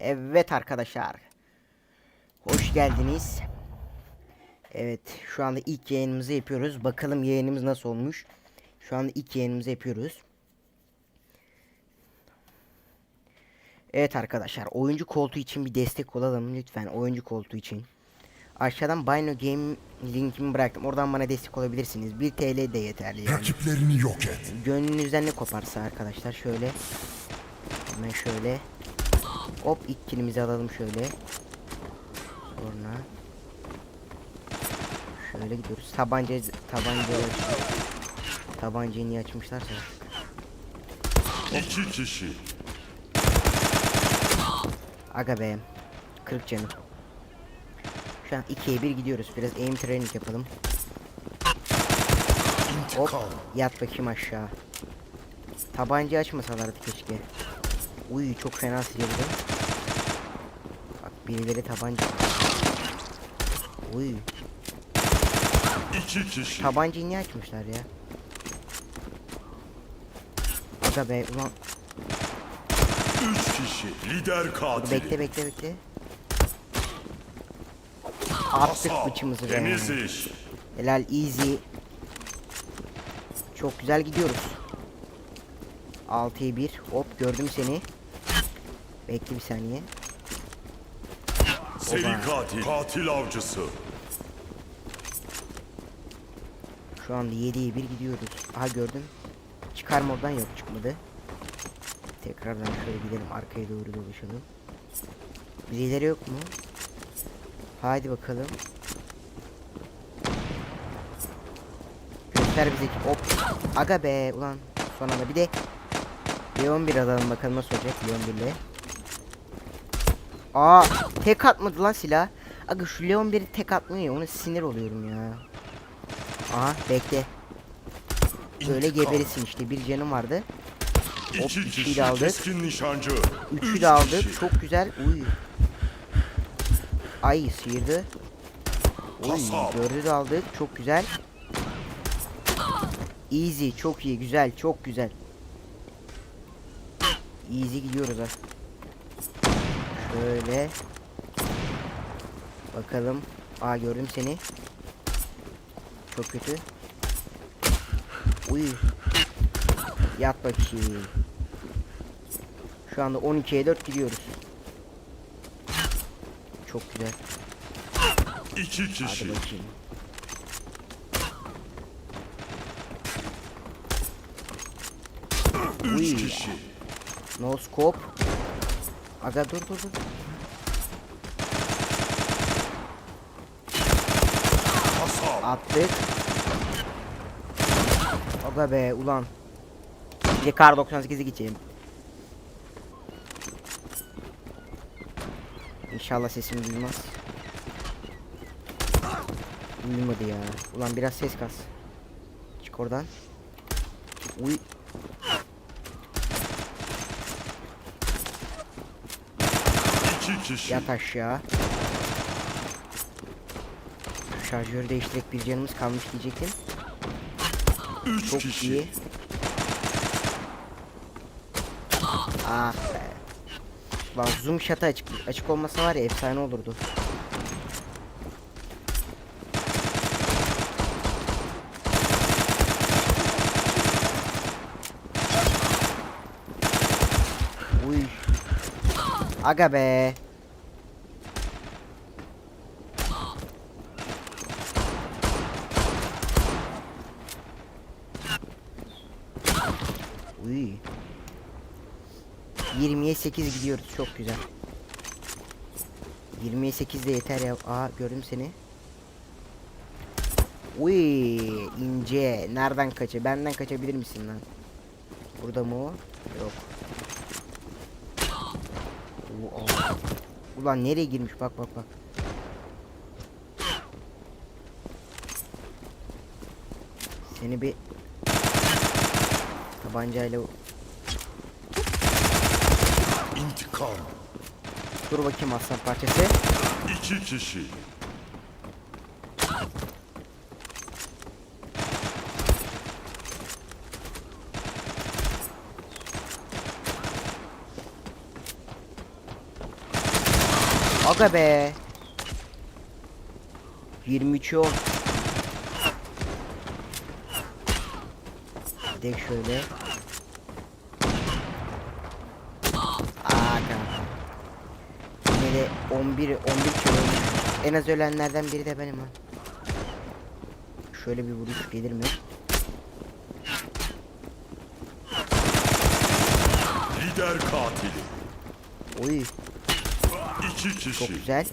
Evet arkadaşlar. Hoş geldiniz. Evet şu anda ilk yayınımızı yapıyoruz. Bakalım yayınımız nasıl olmuş. Şu anda ilk yayınımızı yapıyoruz. Evet arkadaşlar oyuncu koltuğu için bir destek olalım lütfen oyuncu koltuğu için. Aşağıdan Bino Game linkimi bıraktım. Oradan bana destek olabilirsiniz. 1 TL de yeterli yani. Rakiplerini yok et. Gönlünüzden ne koparsa arkadaşlar şöyle. Hemen şöyle. Hop ilk kilimizi alalım şöyle. Sonra şöyle gidiyoruz. Tabanca tabancayı Tabancayı niye açmışlarsa. İki kişi. Aga be. 40 canım. Şu an 2'ye 1 gidiyoruz. Biraz aim training yapalım. Hop. Yat bakayım aşağı. Tabanca açmasalardı keşke. Uy çok fena sıyırdı. Bak birileri tabanca. Uy İki kişi. tabancayı niye açmışlar ya? Aga be ulan Üç kişi. Lider katil. bekle bekle bekle. Attık Kasap. bıçımızı be. Temiz iş. Helal easy. Çok güzel gidiyoruz. 6'ya 1. Hop gördüm seni. Bekle bir saniye. Seri katil. Katil avcısı. Şu anda 7'ye 1 gidiyoruz. Aha gördüm. Çıkarma oradan yok çıkmadı. Tekrardan şöyle gidelim arkaya doğru dolaşalım. Birileri yok mu? Haydi bakalım. Göster bize ki hop. Aga be ulan son anda bir de Leon bir alalım bakalım nasıl olacak Leon 1 ile. Aa tek atmadı lan silah. Aga şu Leon 1'i tek atmıyor ya ona sinir oluyorum ya. Aha bekle. Böyle geberisin işte bir canım vardı. Hop, İki de aldık. Nişancı. Üçü Üç de aldık. Çok güzel. Uy. Ay sıyırdı. Uy Kasap. dördü de aldık. Çok güzel. Easy. Çok iyi. Güzel. Çok güzel. Easy gidiyoruz ha. Şöyle. Bakalım. Aa gördüm seni. Çok kötü. Uy. Yat bakayım. Şu anda 12'ye 4 gidiyoruz. Çok güzel. İki Hadi kişi. bakayım. Üç Uy. kişi. No scope. Aga dur dur dur. Attık. Aga be ulan. Bir kar 98'i geçelim. İnşallah sesimi duymaz. Duymadı ya. Ulan biraz ses kas. Çık oradan. Uy. Kişi. Yat aşağı. Şarjörü değiştirerek bir canımız kalmış diyecektim. Üç Çok kişi. iyi. Ah be. Lan zoom shot'ı açık, açık olmasa var ya efsane olurdu. Uy. Aga be. Uy. 20'ye 8 gidiyoruz çok güzel. 20'ye 8 de yeter ya. Aa gördüm seni. Uy ince. Nereden kaçı? Benden kaçabilir misin lan? Burada mı o? Yok. Oo. Ulan nereye girmiş bak bak bak. Seni bir tabancayla İntikam. dur bakayım aslan parçası. İki kişi. Aga be. 23 10. De şöyle. Aga. Yine de 11 11 kilo. En az ölenlerden biri de benim ha. Şöyle bir vuruş gelir mi? Lider katili. Oy İki çok kişi. güzel.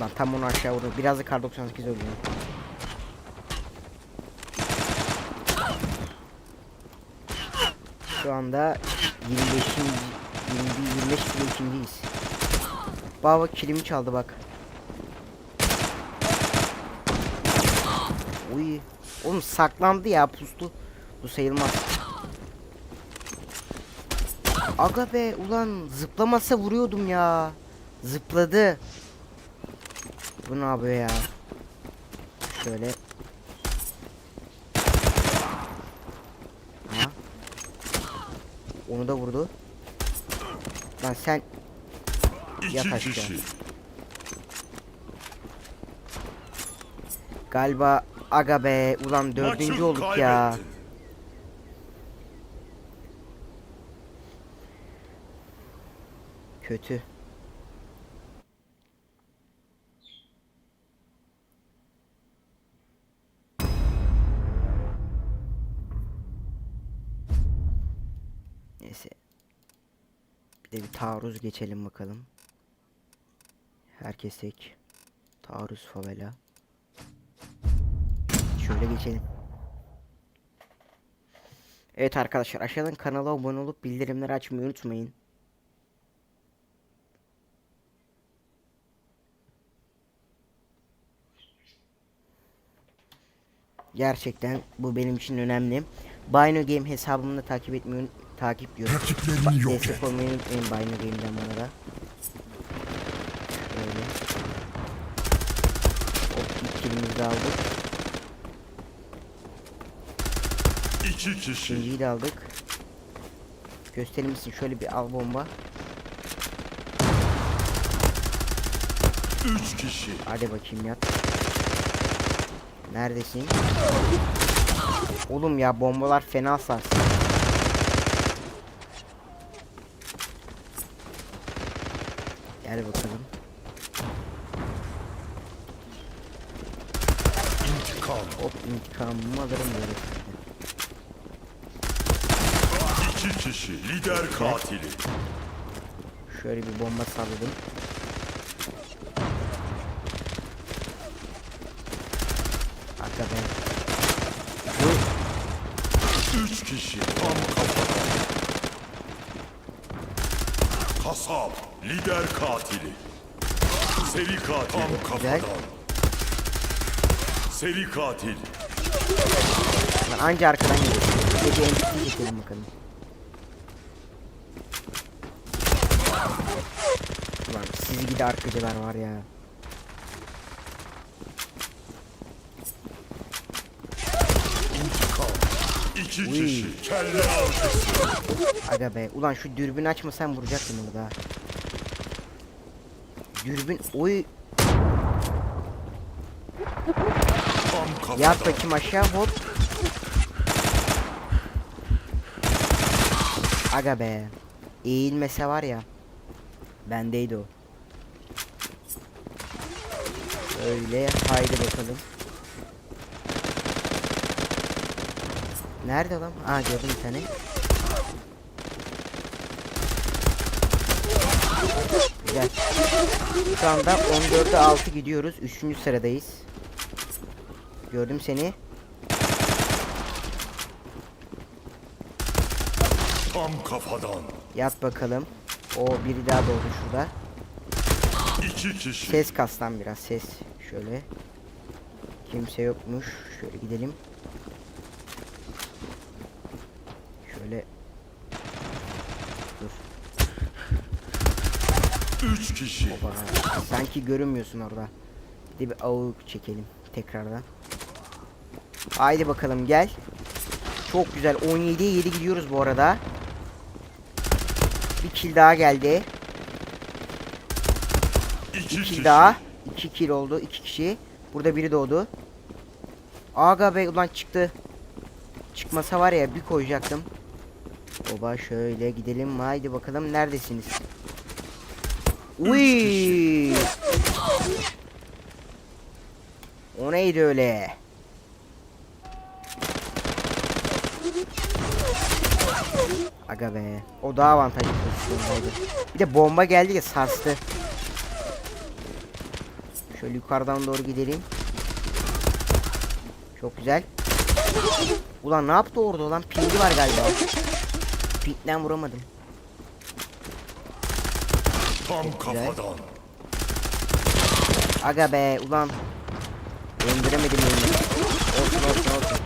Lan tam onu aşağı vurdu. Biraz da kar 98 öldü. Şu anda 25. 20, 25 kilo ikinciyiz. Bak bak kilimi çaldı bak. Uy. Oğlum saklandı ya pustu. Bu sayılmaz. Aga be ulan zıplamasa vuruyordum ya. Zıpladı. Bu ne yapıyor ya? Şöyle. Ha. Onu da vurdu. Lan sen Yat aşağı. galiba aga be ulan dördüncü Maçı olduk ya. kaybettin. Kötü. Neyse. Bir de bir taarruz geçelim bakalım. Herkes tek. Taarruz favela. Şöyle geçelim. Evet arkadaşlar aşağıdan kanala abone olup bildirimleri açmayı unutmayın. Gerçekten bu benim için önemli. Bino Game hesabımı da takip etmeyi unut- takip diyorum. Rakiplerini yok et. Olmayı unutmayın Bino Game'den bana da. Şöyle. Hop ilk kilimizi de aldık. İki kişi. İkinciyi de aldık. Gösterir misin? Şöyle bir al bomba. Üç kişi. Hadi bakayım yat. Neredesin? Oğlum ya bombalar fena sarsın. Gel bakalım. İntikam. Hop intikamımı alırım böyle. İki kişi. Lider katili. Şöyle bir bomba salladım. Arka ben. Bu Üç kişi. Tam kafadan. Kasap. Lider katili. Seri katil. Tam kafadan. Seri katil. lan anca arkadan geliyor. Bir de bir NPC çekelim bakalım. Ulan siz gidi arkacılar var ya. İntikam. İki Uy. kişi. Kelle avcısı. Aga be. Ulan şu dürbün açmasan vuracaktım onu da. Dürbün oy Tam kafadan. yat bakayım aşağı hop. Aga be. Eğilmese var ya. Bendeydi o. Öyle haydi bakalım. Nerede lan? Aa gördüm bir tane. Güzel. Şu anda 14'e 6 gidiyoruz. 3. sıradayız. Gördüm seni. Tam kafadan. Yat bakalım. O biri daha doğdu şurada. İki kişi. Ses kastan biraz ses. Şöyle. Kimse yokmuş. Şöyle gidelim. Şöyle. Dur. Üç kişi. Oba. Sanki görünmüyorsun orada. Bir bir avuk çekelim tekrardan. Haydi bakalım gel. Çok güzel. 17'ye 7 gidiyoruz bu arada. Bir kill daha geldi. İki İki kişi. daha. 2 kill oldu. 2 kişi. Burada biri doğdu. Aga be ulan çıktı. Çıkmasa var ya bir koyacaktım. Oba şöyle gidelim. Haydi bakalım neredesiniz? Uy! O neydi öyle? Aga be. O daha avantajlı pozisyondaydı. Bir de bomba geldi ya sarstı. Şöyle yukarıdan doğru gidelim. Çok güzel. Ulan ne yaptı orada lan? Pingi var galiba. Pinkten vuramadım. Tam kafadan. Aga be ulan. Döndüremedim oyunu. Olsun olsun olsun.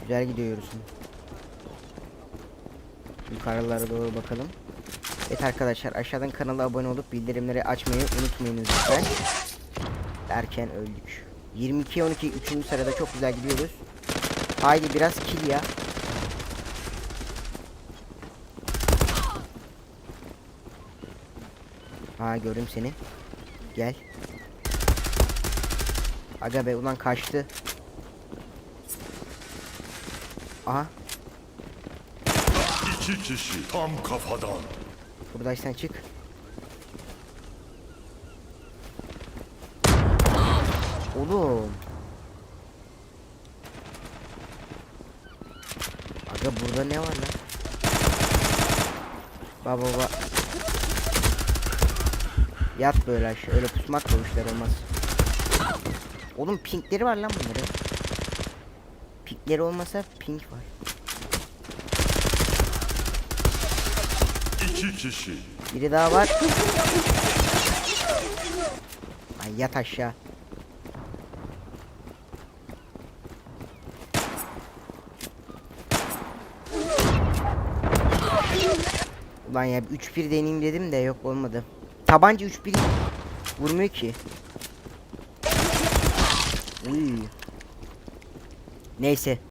Güzel gidiyoruz. Yukarılara doğru bakalım. Evet arkadaşlar aşağıdan kanala abone olup bildirimleri açmayı unutmayınız lütfen. Derken öldük. 22 12 3. sırada çok güzel gidiyoruz. Haydi biraz kill ya. Ha gördüm seni. Gel. Aga be ulan kaçtı. Aha İki kişi. Tam kafadan. buradaysan çık. Oğlum. Aga burada ne var lan? Baba baba. Yat böyle aşağı. Öyle pusmak da o işler olmaz. Oğlum pinkleri var lan bunların. Pinkleri olmasa pink var. İki kişi. Biri daha var. Ay yat aşağı. Ulan ya 3-1 deneyeyim dedim de yok olmadı. Tabanca 3-1 vurmuyor ki. Uy. Neyse